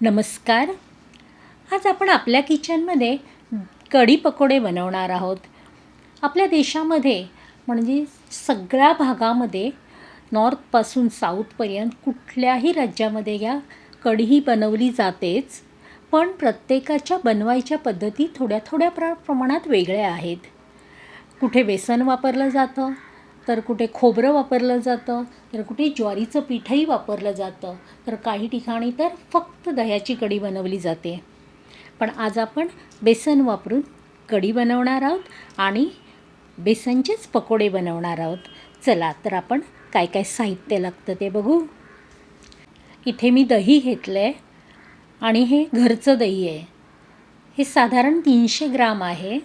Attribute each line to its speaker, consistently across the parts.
Speaker 1: नमस्कार. आज आपण आपल्या किचनमध्ये कढी पकोडे बनवणार आहोत. आपल्या देशामध्ये म्हणजे सगळ्या भागामध्ये नॉर्थपासून साऊथपर्यंत कुठल्याही राज्यामध्ये या कढी ही बनवली जातेच. पण प्रत्येकाच्या बनवायच्या पद्धती थोड्या थोड्या प्र प्रमाणात वेगळ्या आहेत. कुठे बेसन वापरलं जातं तर कुठे खोबरं वापरलं जातं तर कुठे ज्वारीचं पीठही वापरलं जातं तर काही ठिकाणी तर फक्त दह्याची कढी बनवली जाते. पण आज आपण बेसन वापरून कढी बनवणार आहोत आणि बेसनचेच पकोडे बनवणार आहोत. चला तर आपण काय काय साहित्य लागतं ते बघू. इथे मी दही घेतलं आहे आणि हे घरचं दही आहे. हे साधारण तीनशे ग्राम आहे.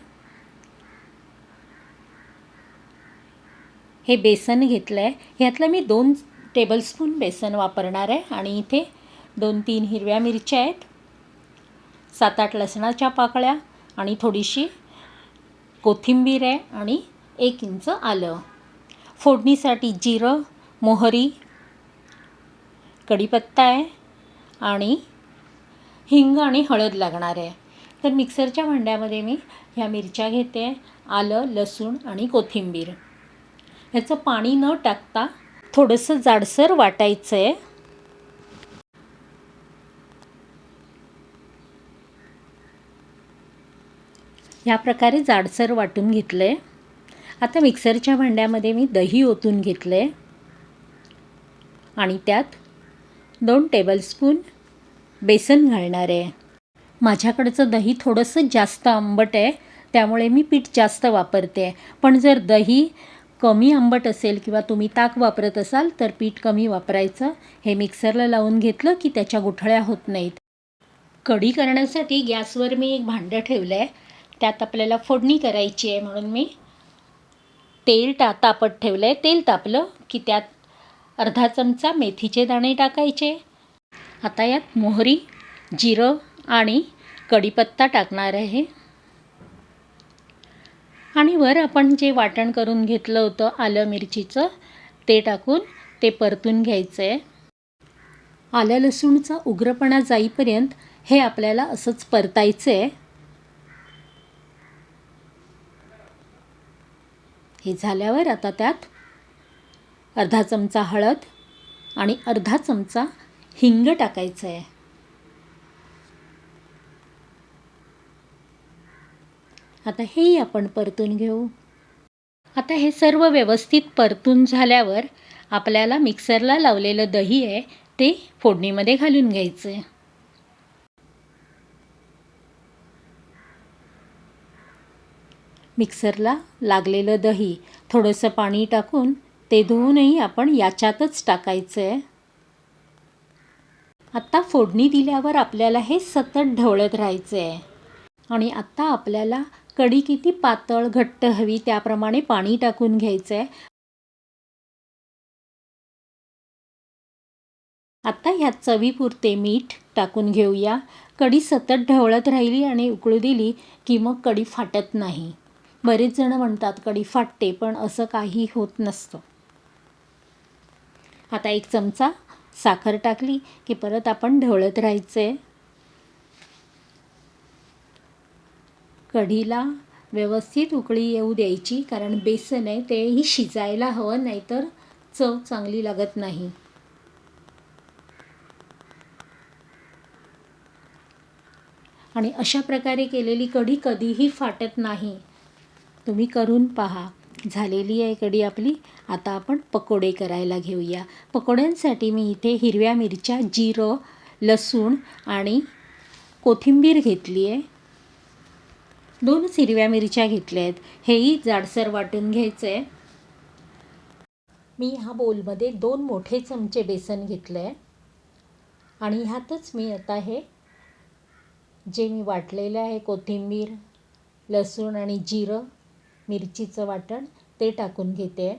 Speaker 1: हे बेसन घेतलं आहे ह्यातलं मी दोन टेबलस्पून बेसन वापरणार आहे आणि इथे दोन तीन हिरव्या मिरच्या आहेत. सात आठ लसणाच्या पाकळ्या आणि थोडीशी कोथिंबीर आहे आणि एक इंच आलं. फोडणीसाठी जिरं मोहरी कढीपत्ता आहे आणि हिंग आणि हळद लागणार आहे. तर मिक्सरच्या भांड्यामध्ये मी ह्या मिरच्या घेते आलं लसूण आणि कोथिंबीर. ह्याचं पाणी न टाकता थोडंसं जाडसर वाटायचं आहे ह्या प्रकारे जाडसर वाटून घेतलं आहे आता मिक्सरच्या भांड्यामध्ये मी दही ओतून घेतलं आहे आणि त्यात दोन टेबलस्पून बेसन घालणार आहे माझ्याकडचं दही थोडंसं जास्त आंबट आहे त्यामुळे मी पीठ जास्त वापरते पण जर दही कमी आंबट असेल किंवा तुम्ही ताक वापरत असाल तर पीठ कमी वापरायचं. हे मिक्सरला लावून घेतलं की त्याच्या गुठळ्या होत नाहीत. कढी करण्यासाठी गॅसवर मी एक भांडं ठेवलं आहे त्यात आपल्याला फोडणी करायची आहे म्हणून मी तेल टा तापत ठेवलं आहे तेल तापलं की त्यात अर्धा चमचा मेथीचे दाणे टाकायचे. आता यात मोहरी जिरं आणि कढीपत्ता टाकणार आहे. आणि वर आपण जे वाटण करून घेतलं होतं आलं मिरचीचं ते टाकून ते परतून घ्यायचं आहे आलं लसूणचा उग्रपणा जाईपर्यंत हे आपल्याला असंच परतायचं आहे हे झाल्यावर आता त्यात अर्धा चमचा हळद आणि अर्धा चमचा हिंग टाकायचं आहे आता हेही आपण परतून घेऊ. आता हे सर्व व्यवस्थित परतून झाल्यावर आपल्याला मिक्सरला लावलेलं दही आहे ते फोडणीमध्ये घालून घ्यायचं. आहे मिक्सरला लागलेलं दही थोडंसं पाणी टाकून ते धुवूनही आपण याच्यातच टाकायचं. आहे आत्ता फोडणी दिल्यावर आपल्याला हे सतत ढवळत राहायचं. आहे आणि आत्ता आपल्याला कढी किती पातळ घट्ट हवी त्याप्रमाणे पाणी टाकून घ्यायचं आहे आता ह्यात चवीपुरते मीठ टाकून घेऊया. कढी सतत ढवळत राहिली आणि उकळू दिली की मग कढी फाटत नाही. बरेच जण म्हणतात कढी फाटते पण असं काही होत नसतं. आता एक चमचा साखर टाकली की परत आपण ढवळत राहायचं आहे कढीला व्यवस्थित उकळी येऊ द्यायची कारण बेसन आहे तेही शिजायला हवं नाहीतर चव चांगली लागत नाही. आणि अशा प्रकारे केलेली कढी कधीही फाटत नाही. तुम्ही करून पहा. झालेली आहे कढी आपली. आता आपण पकोडे करायला घेऊया. पकोड्यांसाठी मी इथे हिरव्या मिरच्या जिरं लसूण आणि कोथिंबीर घेतली आहे. दोनच हिरव्या मिरच्या घेतल्या आहेत हेही जाडसर वाटून घ्यायचं आहे मी ह्या बोलमध्ये दोन मोठे चमचे बेसन घेतलं आहे आणि ह्यातच मी आता हे जे मी वाटलेलं आहे कोथिंबीर लसूण आणि जिरं मिरचीचं वाटण ते टाकून घेते.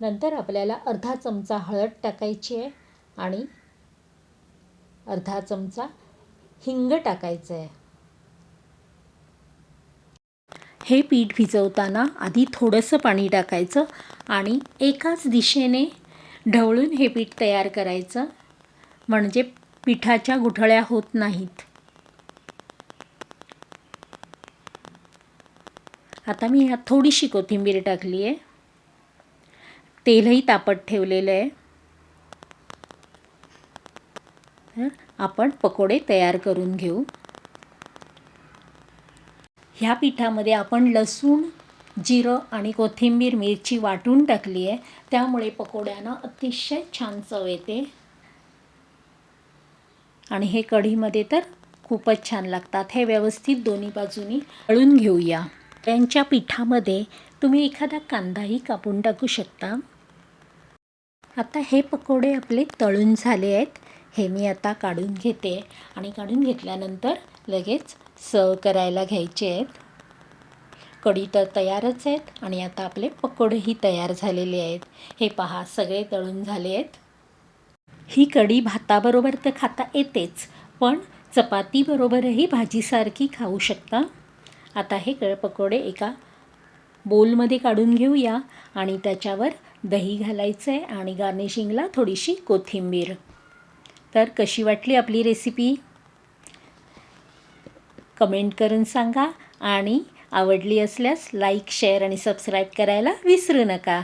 Speaker 1: नंतर आपल्याला अर्धा चमचा हळद टाकायची आहे आणि अर्धा चमचा हिंग टाकायचं आहे हे पीठ भिजवताना आधी थोडंसं पाणी टाकायचं आणि एकाच दिशेने ढवळून हे पीठ तयार करायचं. म्हणजे पिठाच्या गुठळ्या होत नाहीत. आता मी ह्यात थोडीशी कोथिंबीर टाकली आहे तेलही तापत ठेवलेलं आहे तर आपण पकोडे तयार करून घेऊ. ह्या पिठामध्ये आपण लसूण जिरं आणि कोथिंबीर मिरची वाटून टाकली आहे. त्यामुळे पकोड्यांना अतिशय छान चव येते. आणि हे कढीमध्ये तर खूपच छान लागतात. हे व्यवस्थित दोन्ही बाजूनी तळून घेऊया. त्यांच्या पिठामध्ये तुम्ही एखादा कांदाही कापून टाकू शकता. आता हे पकोडे आपले तळून झाले आहेत. हे मी आता काढून घेते आणि काढून घेतल्यानंतर लगेच सर्व करायला घ्यायचे आहेत. कढी तर तयारच आहेत आणि आता आपले पकोडेही तयार झालेले आहेत. हे पहा सगळे तळून झाले आहेत. ही कढी भाताबरोबर तर खाता येतेच पण चपातीबरोबरही भाजीसारखी खाऊ शकता. आता हे क पकोडे एका बोलमध्ये काढून घेऊया आणि त्याच्यावर दही घालायचं आहे आणि गार्निशिंगला थोडीशी कोथिंबीर. तर कशी वाटली आपली रेसिपी कमेंट करून सांगा आणि आवडली असल्यास लाईक शेअर आणि सबस्क्राईब करायला विसरू नका.